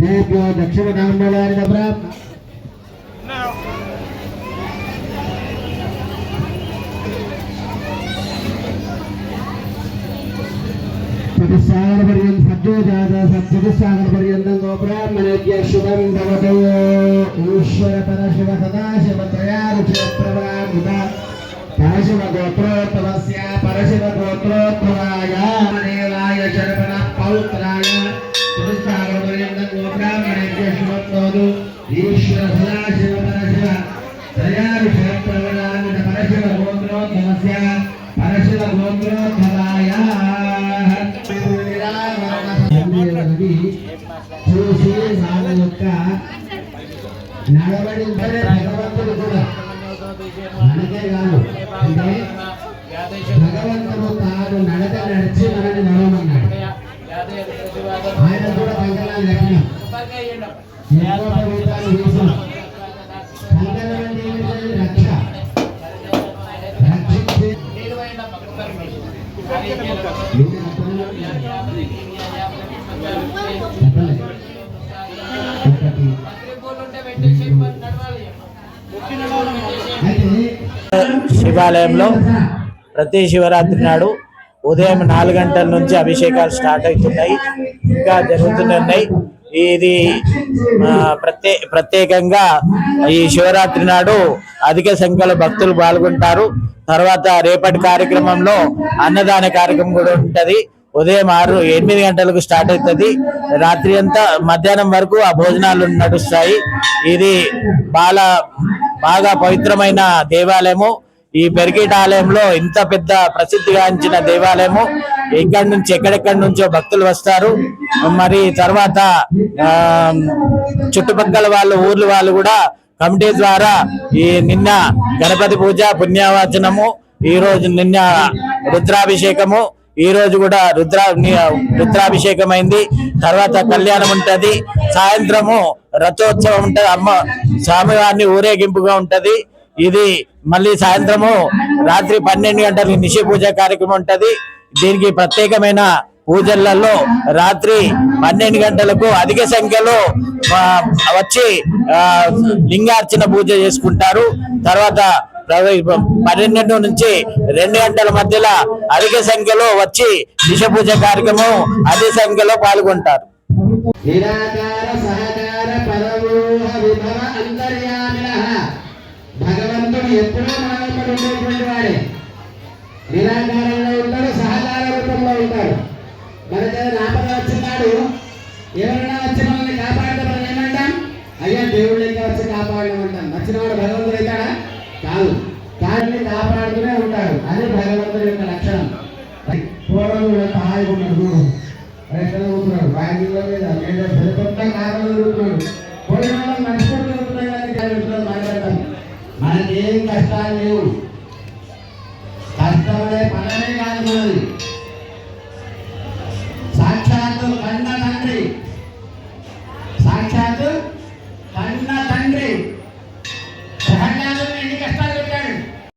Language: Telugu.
तेभ्यो दक्षिणकाण्डलानि प्राप्त चतुस्सागरपर्यन्तं सज्जो जात सच्चतुस्सागरपर्यन्तं गोब्राह्मणेभ्यः शुभं भवतु ईश्वर परशिव सदाशिव त्रयारुषप्रभरामुदा परशिव गोत्रोत्तमस्य परशिव गोत्रोत्तमाय देवाय शरवणः पौत्राय ఈశ్వర సదాశివ పరశివ దయా విషయ ప్రవణామిత పరశివ గోత్రోద్భవస్య పరశివ గోత్రోద్భవాయ చూసి సాగు యొక్క నడవడింపడే భగవంతుడు కూడా మనకే కాదు అంటే భగవంతుడు తాను నడక నడిచి మనని నడవమన్నాడు ఆయన కూడా పంకలా లగ్నం శివాలయంలో ప్రతి శివరాత్రి నాడు ఉదయం నాలుగు గంటల నుంచి అభిషేకాలు స్టార్ట్ అవుతున్నాయి. ఇంకా జరుగుతున్నాయి ఇది ప్రత్యే ప్రత్యేకంగా ఈ శివరాత్రి నాడు అధిక సంఖ్యలో భక్తులు పాల్గొంటారు. తర్వాత రేపటి కార్యక్రమంలో అన్నదాన కార్యక్రమం కూడా ఉంటది. ఉదయం ఆరు ఎనిమిది గంటలకు స్టార్ట్ అవుతుంది. రాత్రి అంతా మధ్యాహ్నం వరకు ఆ భోజనాలు నడుస్తాయి. ఇది బాల బాగా పవిత్రమైన దేవాలయము. ఈ పెరిగేట ఆలయంలో ఇంత పెద్ద ప్రసిద్ధిగాంచిన దేవాలయము. ఎక్కడి నుంచి ఎక్కడెక్కడి నుంచో భక్తులు వస్తారు. మరి తర్వాత చుట్టుపక్కల వాళ్ళు ఊర్ల వాళ్ళు కూడా కమిటీ ద్వారా ఈ నిన్న గణపతి పూజ పుణ్యవచనము ఈ రోజు నిన్న రుద్రాభిషేకము ఈ రోజు కూడా రుద్రా రుద్రాభిషేకం అయింది తర్వాత కళ్యాణం ఉంటది. సాయంత్రము రథోత్సవం ఉంటది. అమ్మ స్వామివారిని ఊరేగింపుగా ఉంటది. ఇది మళ్ళీ సాయంత్రము రాత్రి పన్నెండు గంటలకి నిషి పూజ కార్యక్రమం ఉంటది. దీనికి ప్రత్యేకమైన పూజలలో రాత్రి పన్నెండు గంటలకు అధిక సంఖ్యలో వచ్చి లింగార్చన పూజ చేసుకుంటారు. తర్వాత పన్నెండు నుంచి రెండు గంటల మధ్యలో అధిక సంఖ్యలో వచ్చి దిశ పూజ కార్యక్రమం అధిక సంఖ్యలో పాల్గొంటారు. భగవంతుడు ఎప్పుడూ ఉంటారు. ఉంటాడు మన దగ్గర నాపద వచ్చినాడు. ఎవరైనా వచ్చి మనల్ని కాపాడితే మనం ఏమంటాం? అయ్యా దేవుడు ఇంకా వచ్చి కాపాడడం కాపాడమంటాం వచ్చినవాడు భగవంతుడు అవుతాడా? కాదు. దాన్ని కాపాడుతూనే ఉంటాడు. అది భగవంతుడి యొక్క లక్షణం. పూర్వం హాయిగా ఉన్నాడు. ఎక్కడ కూర్చున్నాడు బ్యాంకులో మీద పెద్ద కారణం తిరుగుతున్నాడు పోయిన వాళ్ళం మర్చిపోతూ మాట్లాడతాం మనకి ఏం కష్టాలు లేవు. కష్టం అనే పనమే కాదు మనది.